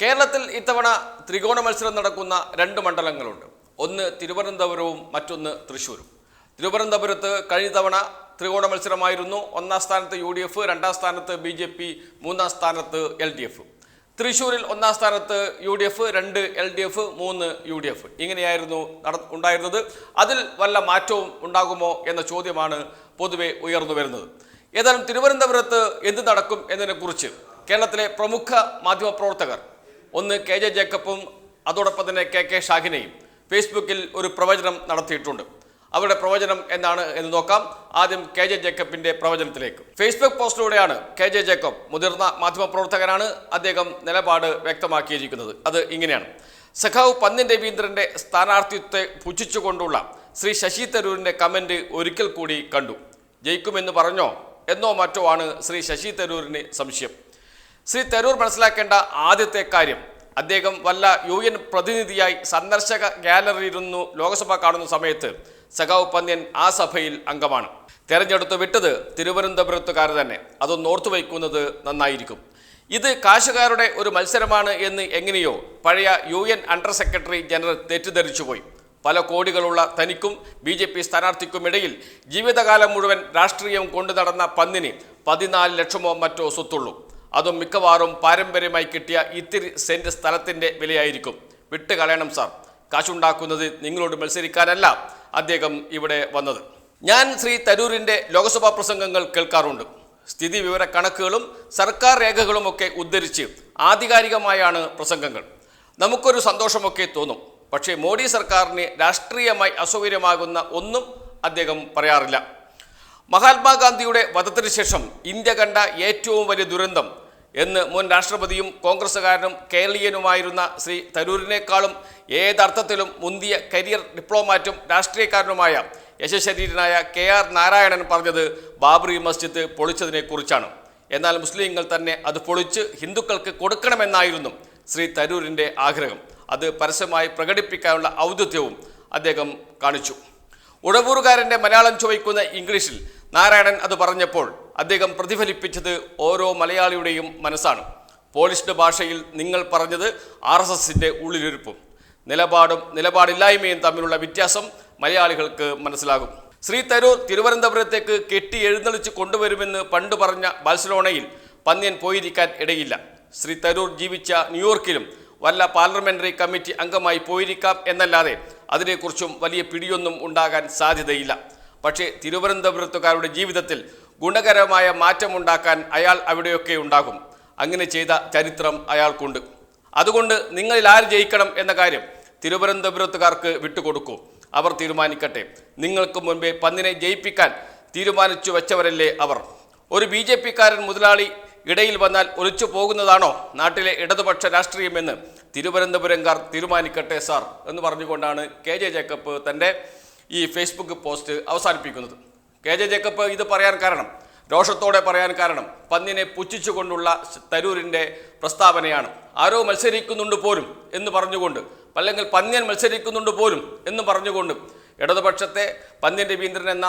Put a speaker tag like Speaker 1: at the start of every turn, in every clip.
Speaker 1: കേരളത്തിൽ ഇത്തവണ ത്രികോണ മത്സരം നടക്കുന്ന രണ്ട് മണ്ഡലങ്ങളുണ്ട്. ഒന്ന് തിരുവനന്തപുരവും മറ്റൊന്ന് തൃശ്ശൂരും. തിരുവനന്തപുരത്ത് കഴിഞ്ഞ തവണ ത്രികോണ മത്സരമായിരുന്നു. ഒന്നാം സ്ഥാനത്ത് യു ഡി എഫ് രണ്ടാം സ്ഥാനത്ത് ബി ജെ പി മൂന്നാം സ്ഥാനത്ത് എൽ ഡി എഫ്. തൃശ്ശൂരിൽ ഒന്നാം സ്ഥാനത്ത് യു ഡി എഫ് രണ്ട് എൽ ഡി എഫ് മൂന്ന് യു ഡി എഫ്. ഇങ്ങനെയായിരുന്നു നട ഉണ്ടായിരുന്നത്. അതിൽ വല്ല മാറ്റവും ഉണ്ടാകുമോ എന്ന ചോദ്യമാണ് പൊതുവെ ഉയർന്നു വരുന്നത്. ഏതായാലും തിരുവനന്തപുരത്ത് എന്ത് നടക്കും എന്നതിനെക്കുറിച്ച് കേരളത്തിലെ പ്രമുഖ മാധ്യമപ്രവർത്തകർ ഒന്ന് കെ ജെ ജേക്കബും അതോടൊപ്പം തന്നെ കെ കെ ഷാഹിനെയും ഫേസ്ബുക്കിൽ ഒരു പ്രവചനം നടത്തിയിട്ടുണ്ട്. അവരുടെ പ്രവചനം എന്താണ് എന്ന് നോക്കാം. ആദ്യം കെ ജെ ജേക്കബിന്റെ പ്രവചനത്തിലേക്ക്. ഫേസ്ബുക്ക് പോസ്റ്റിലൂടെയാണ് കെ ജെ ജേക്കബ് മുതിർന്ന മാധ്യമപ്രവർത്തകനാണ് അദ്ദേഹം നിലപാട് വ്യക്തമാക്കിയിരിക്കുന്നത്. അത് ഇങ്ങനെയാണ്. സഖാവ് പന്നിൻ രവീന്ദ്രന്റെ സ്ഥാനാർത്ഥിത്വത്തെ പുച്ഛിച്ചുകൊണ്ടുള്ള ശ്രീ ശശി തരൂരിന്റെ കമന്റ് ഒരിക്കൽ കൂടി കണ്ടു. ജയിക്കുമെന്ന് പറഞ്ഞോ? എന്നോ മറ്റോ ആണ് ശ്രീ ശശി തരൂരിന് സംശയം. ശ്രീ തരൂർ മനസ്സിലാക്കേണ്ട ആദ്യത്തെ കാര്യം. അദ്ദേഹം വല്ല യു എൻ പ്രതിനിധിയായി സന്ദർശക ഗാലറിയിരുന്നു ലോക്സഭ കാണുന്ന സമയത്ത്. സഖാവ് പന്ന്യൻ ആ സഭയിൽ അംഗമാണ്. തെരഞ്ഞെടുത്ത് വിട്ടത് തിരുവനന്തപുരത്തുകാർ തന്നെ. അതൊന്ന് ഓർത്തു വയ്ക്കുന്നത് നന്നായിരിക്കും. ഇത് കാശുകാരുടെ ഒരു മത്സരമാണ് എന്ന് എങ്ങനെയോ പഴയ U N under secretary general തെറ്റിദ്ധരിച്ചുപോയി പല കോടികളുള്ള തനിക്കും ബി ജെ പി സ്ഥാനാർത്ഥിക്കുമിടയിൽ ജീവിതകാലം മുഴുവൻ രാഷ്ട്രീയം കൊണ്ടു നടന്ന പന്നിന് പതിനാല് ലക്ഷമോ മറ്റോ സ്വത്തുള്ളൂ. അതും മിക്കവാറും പാരമ്പര്യമായി കിട്ടിയ ഇത്തിരി സെന്റ് സ്ഥലത്തിന്റെ വിലയായിരിക്കും. വിട്ട് കളയണം സാർ. കാശുണ്ടാക്കുന്നത് നിങ്ങളോട് മത്സരിക്കാനല്ല അദ്ദേഹം ഇവിടെ വന്നത്. ഞാൻ ശ്രീ തരൂരിന്റെ ലോക്സഭാ പ്രസംഗങ്ങൾ കേൾക്കാറുണ്ട്. സ്ഥിതി വിവര കണക്കുകളും സർക്കാർ രേഖകളുമൊക്കെ ഉദ്ധരിച്ച് ആധികാരികമായാണ് പ്രസംഗങ്ങൾ. നമുക്കൊരു സന്തോഷമൊക്കെ തോന്നും. പക്ഷേ മോഡി സർക്കാരിന് രാഷ്ട്രീയമായി അസൗകര്യമാകുന്ന ഒന്നും അദ്ദേഹം പറയാറില്ല. മഹാത്മാഗാന്ധിയുടെ വധത്തിനു ശേഷം ഇന്ത്യ കണ്ട ഏറ്റവും വലിയ ദുരന്തം എന്ന് മുൻ രാഷ്ട്രപതിയും കോൺഗ്രസ്സുകാരനും കേരളീയനുമായിരുന്ന ശ്രീ തരൂരിനേക്കാളും ഏതർത്ഥത്തിലും മുന്തിയ കരിയർ ഡിപ്ലോമാറ്റും രാഷ്ട്രീയക്കാരനുമായ യശശരീരനായ കെ ആർ നാരായണൻ പറഞ്ഞത് ബാബറി മസ്ജിദ് പൊളിച്ചതിനെക്കുറിച്ചാണ് എന്നാൽ മുസ്ലിങ്ങൾ തന്നെ അത് പൊളിച്ച് ഹിന്ദുക്കൾക്ക് കൊടുക്കണമെന്നായിരുന്നു ശ്രീ തരൂരിന്റെ ആഗ്രഹം. അത് പരസ്യമായി പ്രകടിപ്പിക്കാനുള്ള ഔദ്യത്യവും അദ്ദേഹം കാണിച്ചു. ഉഴവൂറുകാരന്റെ മലയാളം ചോദിക്കുന്ന ഇംഗ്ലീഷിൽ നാരായണൻ അത് പറഞ്ഞപ്പോൾ അദ്ദേഹം പ്രതിഫലിപ്പിച്ചത് ഓരോ മലയാളിയുടെയും മനസ്സാണ്. പോളിഷ്ഡ് ഭാഷയിൽ നിങ്ങൾ പറഞ്ഞത് ആർ എസ് എസിന്റെ ഉള്ളിലിരുപ്പും. നിലപാടും നിലപാടില്ലായ്മയും തമ്മിലുള്ള വ്യത്യാസം മലയാളികൾക്ക് മനസ്സിലാകും. ശ്രീ തരൂർ തിരുവനന്തപുരത്തേക്ക് കെട്ടി എഴുന്നള്ളിച്ച് കൊണ്ടുവരുമെന്ന് പണ്ട് പറഞ്ഞ ബാഴ്സലോണയിൽ പന്ന്യൻ പോയിരിക്കാൻ ഇടയില്ല. ശ്രീ തരൂർ ജീവിച്ച ന്യൂയോർക്കിലും വല്ല പാർലമെന്ററി കമ്മിറ്റി അംഗമായി പോയിരിക്കാം എന്നല്ലാതെ അതിനെക്കുറിച്ചും വലിയ പിടിയൊന്നും ഉണ്ടാകാൻ സാധ്യതയില്ല. പക്ഷേ തിരുവനന്തപുരത്തുകാരുടെ ജീവിതത്തിൽ ഗുണകരമായ മാറ്റമുണ്ടാക്കാൻ അയാൾ അവിടെയൊക്കെ ഉണ്ടാകും. അങ്ങനെ ചെയ്ത ചരിത്രം അയാൾക്കുണ്ട്. അതുകൊണ്ട് നിങ്ങളിൽ ആര് ജയിക്കണം എന്ന കാര്യം തിരുവനന്തപുരത്തുകാർക്ക് വിട്ടുകൊടുക്കൂ. അവർ തീരുമാനിക്കട്ടെ. നിങ്ങൾക്ക് മുൻപേ പന്നിനെ ജയിപ്പിക്കാൻ തീരുമാനിച്ചു വെച്ചവരല്ലേ അവർ. ഒരു ബി ജെ മുതലാളി ഇടയിൽ വന്നാൽ ഒലിച്ചു പോകുന്നതാണോ നാട്ടിലെ ഇടതുപക്ഷ രാഷ്ട്രീയമെന്ന് തിരുവനന്തപുരംകാർ തീരുമാനിക്കട്ടെ സാർ എന്ന് പറഞ്ഞുകൊണ്ടാണ് കെ ജെ ജേക്കബ് തന്റെ ഈ ഫേസ്ബുക്ക് പോസ്റ്റ് അവസാനിപ്പിക്കുന്നത്. കെ ജെ ജേക്കബ് ഇത് പറയാൻ കാരണം രോഷത്തോടെ പറയാൻ കാരണം പന്നിനെ പുച്ഛിച്ചുകൊണ്ടുള്ള തരൂരിന്റെ പ്രസ്താവനയാണ്. ആരോ മത്സരിക്കുന്നുണ്ട് പോലും എന്ന് പറഞ്ഞുകൊണ്ട് അല്ലെങ്കിൽ പന്ന്യൻ മത്സരിക്കുന്നുണ്ട് പോലും എന്ന് പറഞ്ഞുകൊണ്ട് ഇടതുപക്ഷത്തെ പന്ന്യൻ രവീന്ദ്രൻ എന്ന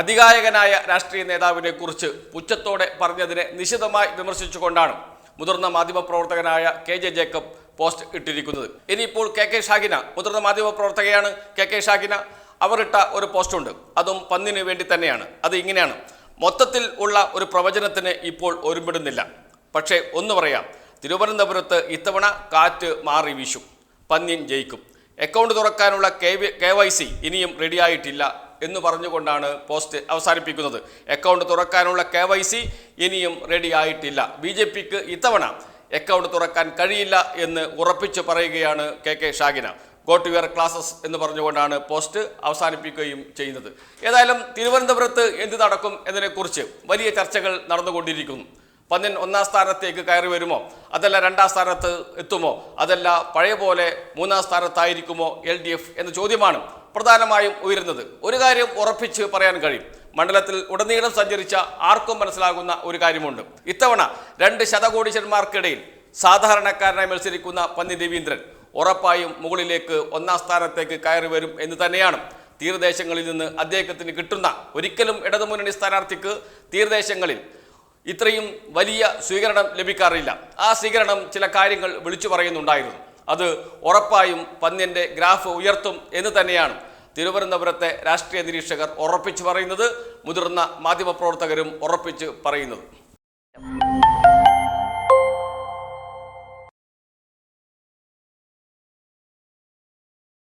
Speaker 1: അധികായകനായ രാഷ്ട്രീയ നേതാവിനെ കുറിച്ച് പുച്ഛത്തോടെ പറഞ്ഞതിനെ നിശിതമായി വിമർശിച്ചുകൊണ്ടാണ് മുതിർന്ന മാധ്യമപ്രവർത്തകനായ കെ ജെ ജേക്കബ് പോസ്റ്റ് ഇട്ടിരിക്കുന്നത്. ഇനിയിപ്പോൾ കെ കെ ഷാഹിന മുതിർന്ന മാധ്യമപ്രവർത്തകയാണ് കെ കെ ഷാഹിന. അവരിട്ട ഒരു പോസ്റ്റുണ്ട് അതും പന്നിന് വേണ്ടി തന്നെയാണ്. അത് ഇങ്ങനെയാണ്. മൊത്തത്തിൽ ഉള്ള ഒരു പ്രവചനത്തിന് ഇപ്പോൾ ഒരുമിടുന്നില്ല. പക്ഷേ ഒന്ന് പറയാം. തിരുവനന്തപുരത്ത് ഇത്തവണ കാറ്റ് മാറി വീശും. പന്നിൻ ജയിക്കും. അക്കൗണ്ട് തുറക്കാനുള്ള കെ കെ വൈ സി ഇനിയും റെഡിയായിട്ടില്ല എന്ന് പറഞ്ഞുകൊണ്ടാണ് പോസ്റ്റ് അവസാനിപ്പിക്കുന്നത്. അക്കൗണ്ട് തുറക്കാനുള്ള കെ വൈ സി ഇനിയും റെഡിയായിട്ടില്ല. ബി ജെ പിക്ക് ഇത്തവണ അക്കൗണ്ട് തുറക്കാൻ കഴിയില്ല എന്ന് ഉറപ്പിച്ചു പറയുകയാണ് K K Shahina. Got your classes എന്ന് പറഞ്ഞുകൊണ്ടാണ് പോസ്റ്റ് അവസാനിപ്പിക്കുകയും ചെയ്യുന്നത്. ഏതായാലും തിരുവനന്തപുരത്ത് എന്ത് നടക്കും എന്നതിനെക്കുറിച്ച് വലിയ ചർച്ചകൾ നടന്നുകൊണ്ടിരിക്കുന്നു. പന്നൻ ഒന്നാം സ്ഥാനത്തേക്ക് കയറി വരുമോ? അതല്ല രണ്ടാം സ്ഥാനത്ത് എത്തുമോ? അതല്ല പഴയ പോലെ മൂന്നാം സ്ഥാനത്തായിരിക്കുമോ എൽ ഡി എഫ് എന്ന ചോദ്യമാണ് പ്രധാനമായും ഉയരുന്നത്. ഒരു കാര്യം ഉറപ്പിച്ച് പറയാൻ കഴിയും. മണ്ഡലത്തിൽ ഉടനീളം സഞ്ചരിച്ച ആർക്കും മനസ്സിലാകുന്ന ഒരു കാര്യമുണ്ട്. ഇത്തവണ രണ്ട് ശതകോടീശ്വരന്മാർക്കിടയിൽ സാധാരണക്കാരനായി മത്സരിക്കുന്ന പന്നി രവീന്ദ്രൻ ഉറപ്പായും മുകളിലേക്ക് ഒന്നാം സ്ഥാനത്തേക്ക് കയറി വരും എന്ന് തന്നെയാണ് തീരദേശങ്ങളിൽ നിന്ന് അദ്ദേഹത്തിന് കിട്ടുന്ന ഒരിക്കലും ഇടതുമുന്നണി സ്ഥാനാർത്ഥിക്ക് തീരദേശങ്ങളിൽ ഇത്രയും വലിയ സ്വീകരണം ലഭിക്കാറില്ല. ആ സ്വീകരണം ചില കാര്യങ്ങൾ വിളിച്ചു പറയുന്നുണ്ടായിരുന്നു. അത് ഉറപ്പായും പന്ന്യന്റെ ഗ്രാഫ് ഉയർത്തും എന്ന് തന്നെയാണ് തിരുവനന്തപുരത്തെ രാഷ്ട്രീയ നിരീക്ഷകർ ഉറപ്പിച്ചു പറയുന്നത് മുതിർന്ന മാധ്യമപ്രവർത്തകരും ഉറപ്പിച്ച് പറയുന്നത്.